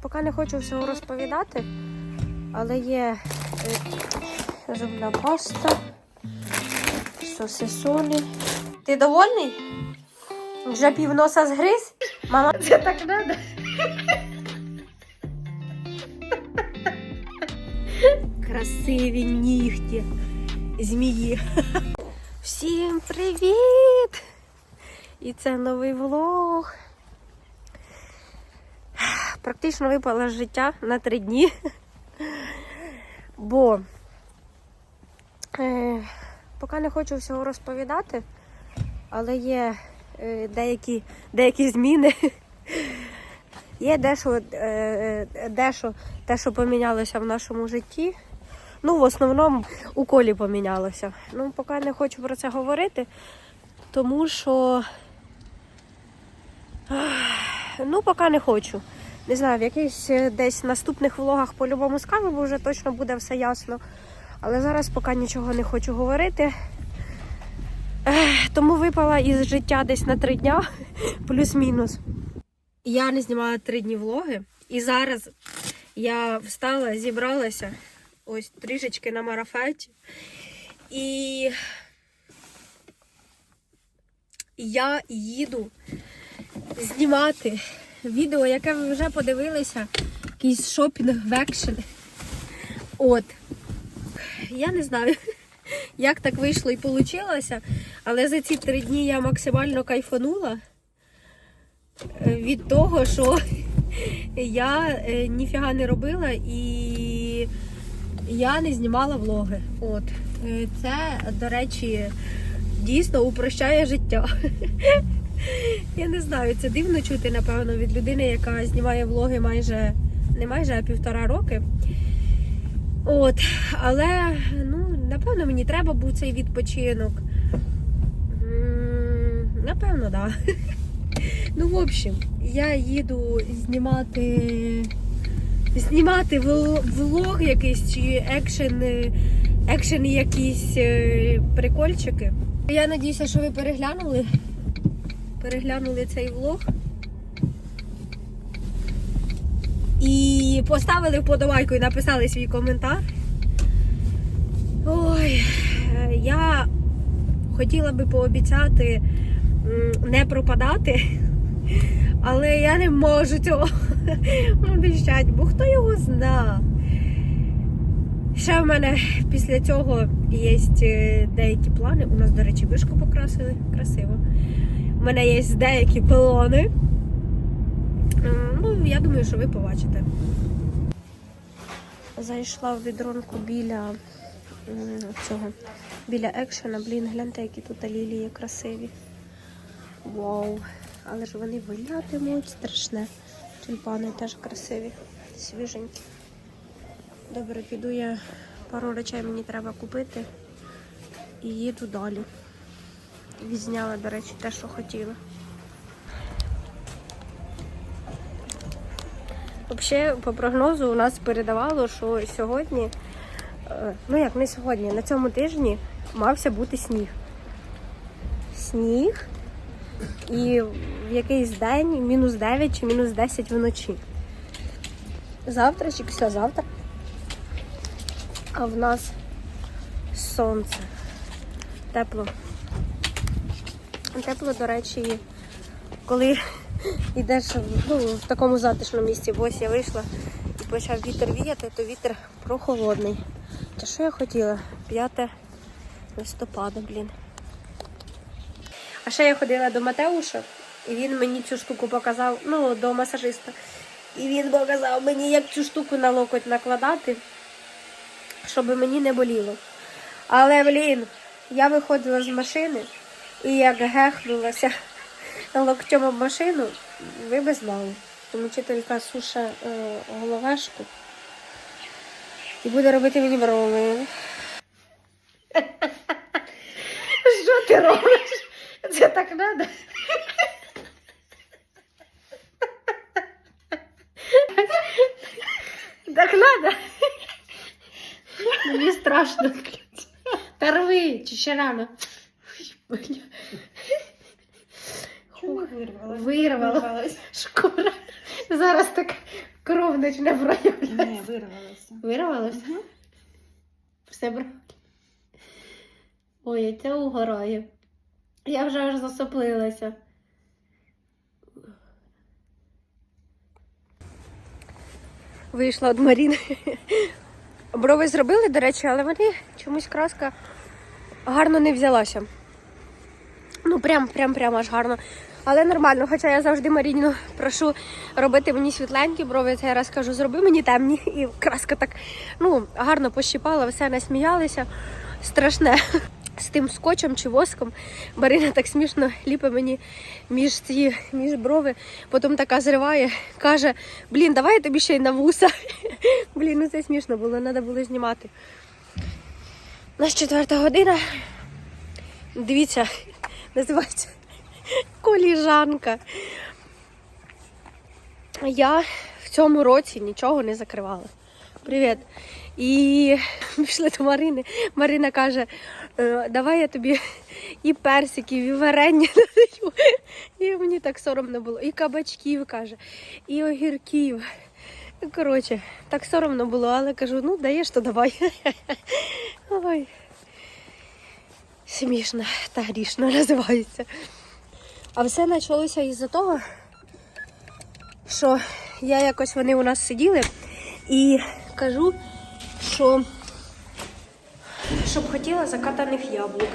Поки не хочу всього розповідати, але є е, зубна паста, сосисони. Ти довольний? Вже півноса згриз? Мама, це так треба. Красиві нігті змії. Всім привіт! І це новий влог. Практично випала з життя на три дні. Бо е, поки не хочу всього розповідати, але є е, деякі, деякі зміни. Є дещо, е, е, дещо, те, що помінялося в нашому житті. Ну, в основному у колі помінялося. Ну, поки не хочу про це говорити, тому що ну, поки не хочу. Не знаю, в якихось е, десь наступних влогах по-любому скажу, бо вже точно буде все ясно. Але зараз поки нічого не хочу говорити. Тому випала із життя десь на три дня, плюс-мінус. Я не знімала три дні влоги, і зараз я встала, зібралася ось трішечки на марафеті. І я їду знімати відео, яке ви вже подивилися, якийсь шопінг в екшен. От. Я не знаю, як так вийшло і вийшло, але за ці три дні я максимально кайфанула е, від того, що я е, ніфіга не робила і я не знімала влоги. От. Е, Це, до речі, дійсно упрощає життя. Я не знаю, це дивно чути, напевно, від людини, яка знімає влоги майже не майже, а півтора роки. От, але ну, напевно, мені треба був цей відпочинок. Напевно, так. Да. Ну, в общем, я їду знімати знімати влог якийсь чи екшен, екшен якісь е, прикольчики. Я надіюся, що ви переглянули. Переглянули цей влог. І поставили вподобайку і написали свій коментар. Ой, я хотіла би пообіцяти не пропадати, але я не можу цього обіцяти, бо хто його зна. Ще в мене після цього є е, деякі плани. У нас, до речі, вишку покрасили красиво. Мене є деякі плани. М, Ну, я думаю, що ви побачите. Зайшла в відронку біля цього, біля екшена. Блін, гляньте, які тут лілії красиві. Вау! Але ж вони вилятимуть страшне. Тюльпани теж красиві, свіженькі. Добре, піду я пару речей мені треба купити і їду далі. Відзняла, до речі, те, що хотіла. Взагалі, по прогнозу у нас передавало, що сьогодні, е, ну як не сьогодні, на цьому тижні мався бути сніг. Сніг і в якийсь день мінус 9 чи мінус 10 вночі. Завтра чи післязавтра. А в нас сонце. Тепло. Тепло, до речі, коли йдеш ну, в такому затишному місці, бо ось я вийшла і почав вітер віяти, то вітер прохолодний. Та що я хотіла? 5 листопада, блін. А ще я ходила до Матеуша, і він мені цю штуку показав, ну, до масажиста. І він показав мені, як цю штуку на локоть накладати, щоб мені не боліло. Але, блін, я виходила з машини і як гехнулася локтем об машину, ви би знали. Тому вчителька суша е, головешку і буде робити мені брови. Що ти робиш? Це так треба? Так треба? Мені страшно. Та рви, чи ще рано. Ой, бля. Вирвалась. Вирвала. Вирвалась. Шкура. Зараз так Кров почне проявлятися. Не, вирвалося. Вирвалося? Мгм. Все бра. Ой, я це угорає. Я вже аж засоплилася. Вийшла від Маріни. Брови зробили, до речі, але вони чомусь краска гарно не взялася. Ну, прям, прям, прям аж гарно. Але нормально, хоча я завжди Марініну прошу робити мені світленькі брови, це я раз кажу, зроби мені темні. І краска так ну, гарно пощипала, все насміялися. Страшне. З тим скотчем чи воском. Марина так смішно ліпить мені між ці між брови, потім така зриває, каже: блін, давай я тобі ще й на вуса. Блін, ну це смішно було, треба було знімати. У нас четверта година. Дивіться, називається коліжанка. Я в цьому році нічого не закривала. Привіт. І пішли до Марини. Марина каже, «Е, давай я тобі і персиків, і варення надаю. І мені так соромно було. І кабачків каже, і огірків. Коротше, так соромно було, але кажу, ну даєш, то давай. Ой. Смішно та грішно називається. А все почалося із-за того, що я якось вони у нас сиділи і кажу, що щоб хотіла закатаних яблук.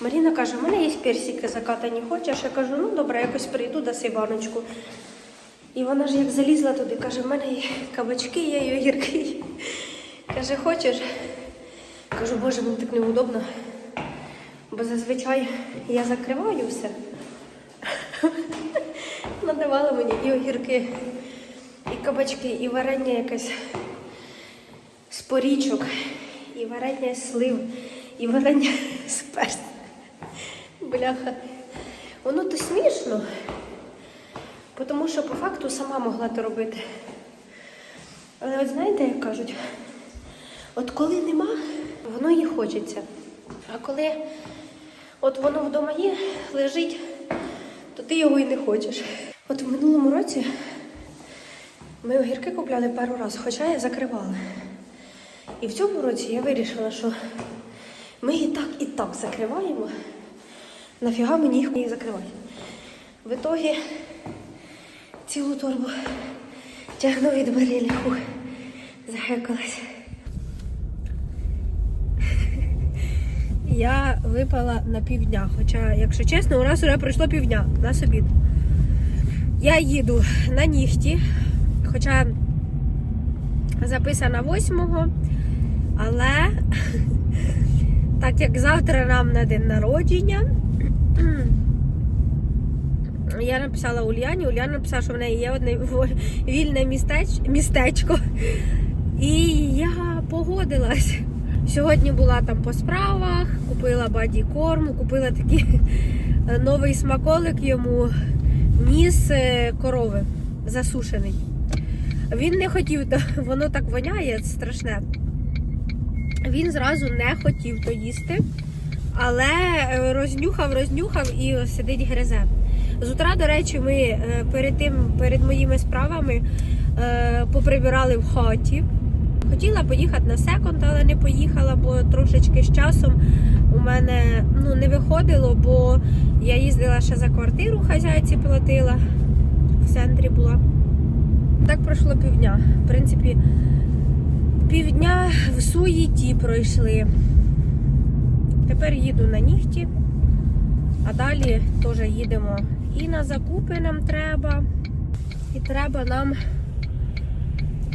Маріна каже, у мене є персики закатані, хочеш? Я кажу, ну добре, якось прийду, даси баночку. І вона ж як залізла туди, каже, в мене є кабачки, є і огірки. Каже, хочеш? Кажу, боже, мені так неудобно. Бо зазвичай я закриваю все. Надавала мені і огірки, і кабачки, і варення якесь з порічок, і варення з слив, і варення з перс. Бляха. Воно то смішно, тому що по факту сама могла то робити. Але от знаєте, як кажуть, от коли нема, воно їй хочеться. А коли от воно вдома є, лежить, ти його і не хочеш. От в минулому році ми огірки купляли пару разів, хоча я закривала. І в цьому році я вирішила, що ми і так, і так закриваємо. Нафіга мені їх їх закривати? В ітогі цілу торбу тягну від. Фух, захекалась. Я випала на півдня, хоча, якщо чесно, у нас вже пройшло півдня на обід. Я їду на нігті, хоча записана 8-го, але так як завтра нам на день народження, я написала Ульяні, Уляна написала, що в неї є одне вільне містеч... містечко. І я погодилась. Сьогодні була там по справах, купила баді корму, купила такий новий смаколик йому, ніс е, корови засушений. Він не хотів, воно так воняє, страшне. Він зразу не хотів то їсти, але е, рознюхав, рознюхав і сидить гризе. З утра, до речі, ми е, перед тим, перед моїми справами е, поприбирали в хаті. Хотіла поїхати на секонд, але не поїхала, бо трошечки з часом у мене ну, не виходило, бо я їздила ще за квартиру, хазяйці платила, в центрі була. Так пройшло півдня. В принципі, півдня в суєті пройшли. Тепер їду на нігті, а далі теж їдемо і на закупи нам треба. І треба нам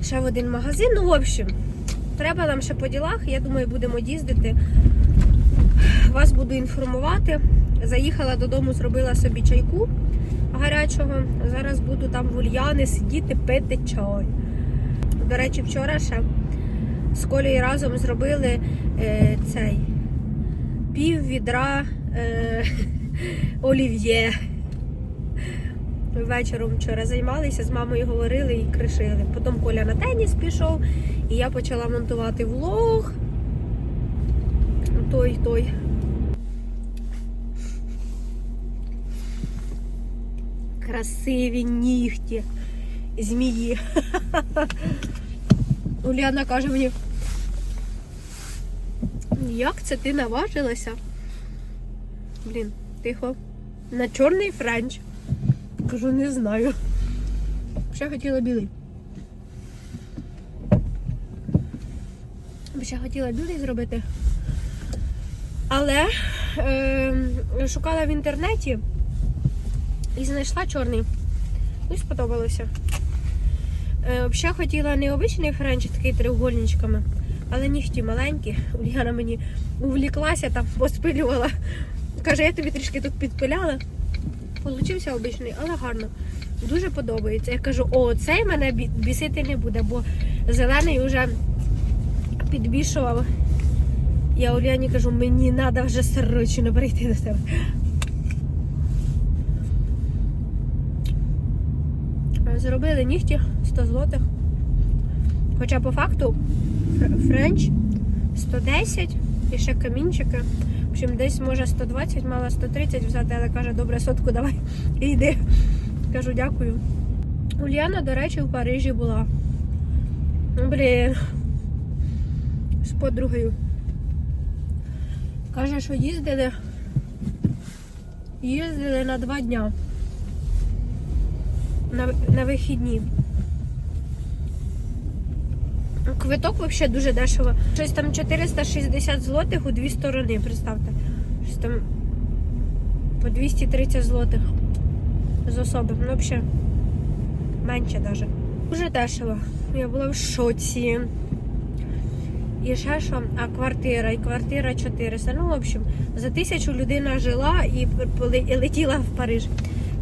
ще в один магазин. Ну, в общем, треба нам ще по ділах. Я думаю, будемо їздити. Вас буду інформувати. Заїхала додому, зробила собі чайку гарячого. Зараз буду там в Ульяни сидіти, пити чай. До речі, вчора ще з Колею разом зробили е, цей пів відра е, олів'є. Вечором вчора займалися, з мамою говорили і кришили. Потім Коля на теніс пішов, і я почала монтувати влог. Той, той. Красиві нігті. змії. Уляна каже мені, як це ти наважилася? Блін, тихо. На чорний френч. Кажу, не знаю. Ще хотіла білий. Ще хотіла білий зробити. Але е, шукала в інтернеті і знайшла чорний. Ну і сподобалося. Е, ще хотіла не обичний френч, такий треугольничками, але нігті маленькі. Ульяна мені увліклася, там поспилювала. Каже, я тобі трішки тут підпиляла. Получився обичний, але гарно. Дуже подобається. Я кажу, о, цей мене бісити не буде, бо зелений вже підбільшував. Я Уляні кажу, мені треба вже срочно прийти до тебе. Зробили нігті 100 злотих. Хоча по факту френч 110 і ще камінчики. Общем, десь може 120, мала 130 взяти, але каже, добре, сотку давай і йди. Кажу, дякую. Ульяна, до речі, в Парижі була. Блін. З подругою. Каже, що їздили. Їздили на два дня. На, на вихідні. Квиток взагалі дуже дешево. Щось там 460 злотих у дві сторони, представте. Щось там по 230 злотих з особи. Ну, взагалі, менше навіть. Дуже дешево. Я була в шоці. І ще що, а квартира, і квартира 400. Ну, в общем, за тисячу людина жила і, летіла в Париж.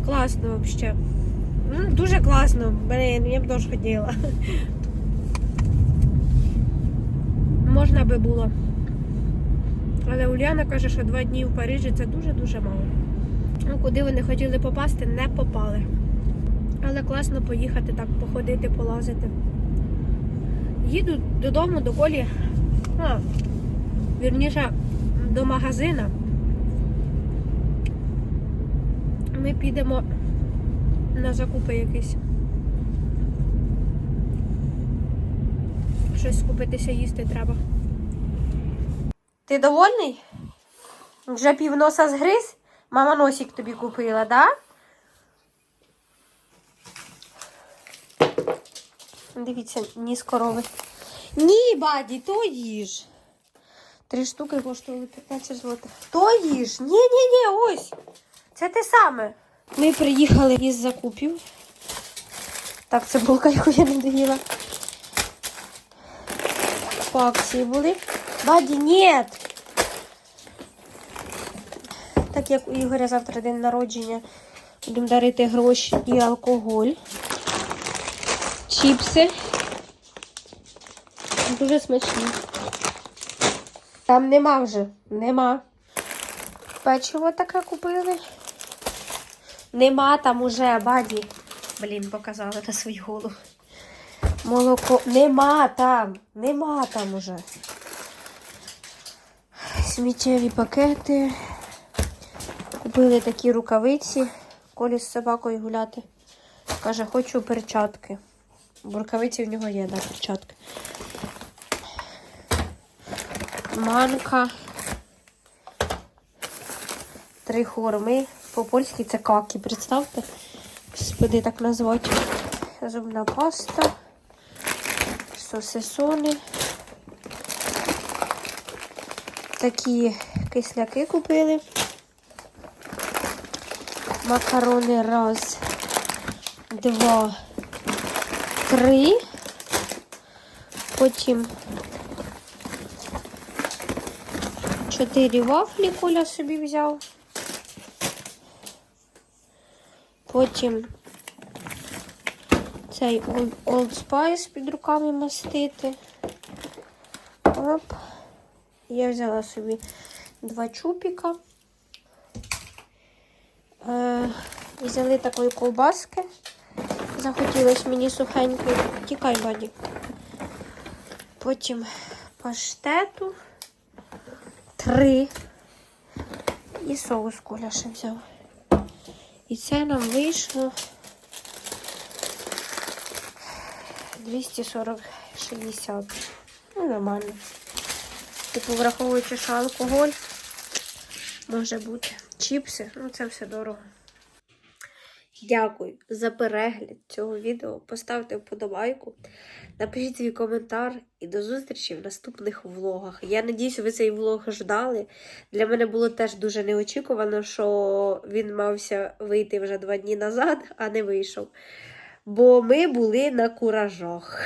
Класно взагалі. Дуже класно. Блін, я б теж хотіла. Можна би було. Але Уляна каже, що два дні в Парижі це дуже-дуже мало. Ну, куди вони хотіли попасти, не попали. Але класно поїхати так, походити, полазити. Їду додому до Колі. А, вірніше, до магазина. Ми підемо на закупи якісь. Щось скупитися їсти треба. Ти довольний? Вже півноса згриз? Мама носик тобі купила, да? Дивіться, ніс корови. Ні, баді, то їж. Три штуки коштували 15 злотих. То їж. Ні, ні, ні, ось. Це те саме. Ми приїхали із закупів. Так, це булка, яку я не доїла. По були. Баді, ні. Так як у Ігоря завтра день народження, будемо дарити гроші і алкоголь. Чіпси. Дуже смачні. Там нема вже. Нема. Печиво таке купили. Нема там уже, баді. Блін, показала на свою голову. Молоко. Нема там. Нема там уже. Сміттєві пакети. Купили такі рукавиці. Колі з собакою гуляти. Каже, хочу перчатки. Бо рукавиці в нього є, да, перчатки. Манка. Три хорми. По-польськи це какі, представте. Господи, так назвати. Зубна паста. Сосисони. Такі кисляки купили. Макарони раз, два, три. Потім чотири вафлі Коля собі взяв. Потім цей Old- Spice під руками мастити. Оп. Я взяла собі два чупіка. Е, взяли такої ковбаски. Захотілося мені сухенької. Тікай, баді. Потім паштету. Три. І соус Коля ще взяв. І це нам вийшло 240 60. Ну, нормально. Типу, враховуючи, що алкоголь може бути. Чіпси, ну це все дорого. Дякую за перегляд цього відео. Поставте вподобайку, напишіть свій коментар і до зустрічі в наступних влогах. Я надіюсь, ви цей влог ждали. Для мене було теж дуже неочікувано, що він мався вийти вже два дні назад, а не вийшов. Бо ми були на куражах.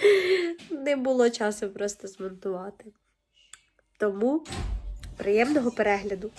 Не було часу просто змонтувати. Тому приємного перегляду!